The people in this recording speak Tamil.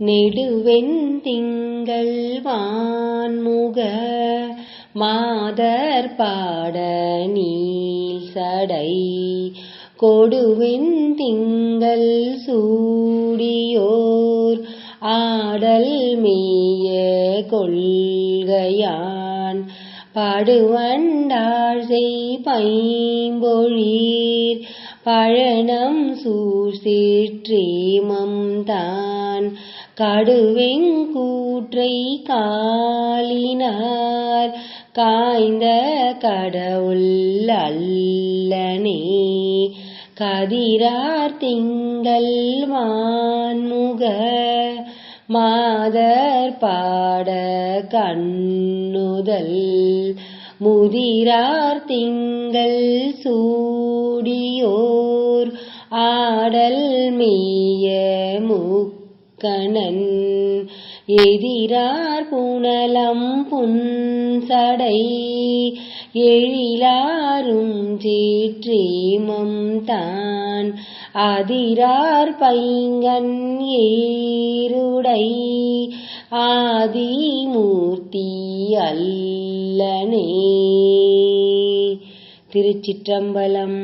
நெடுவெண் திங்கள் வான்முக மாதர் பாட நீல் சடை கொடுவெண் திங்கள் சூடியோர் ஆடல் மேய கொள்கையான் படுவண்டாள் செய் பைம்பொழீர் பழனம் சூழ்சேற்றேமம் தான் கடுவெங்கூற்றை காலினார். காய்ந்த கடவுள் அல்லனே. கதிரார் திங்கள் மான்முக மாதர் பாட கண்ணுதல். முதிரார் திங்கள் சூடியோ. ஓர் ஆடல் மீய முக்கணன். எதிரார் புனலம் புன்சடை எழிலாரும் சேற்றேமம் தான். அதிரார் பைங்கன் ஏருடை ஆதிமூர்த்தி அல்லனே. திருச்சிற்றம்பலம்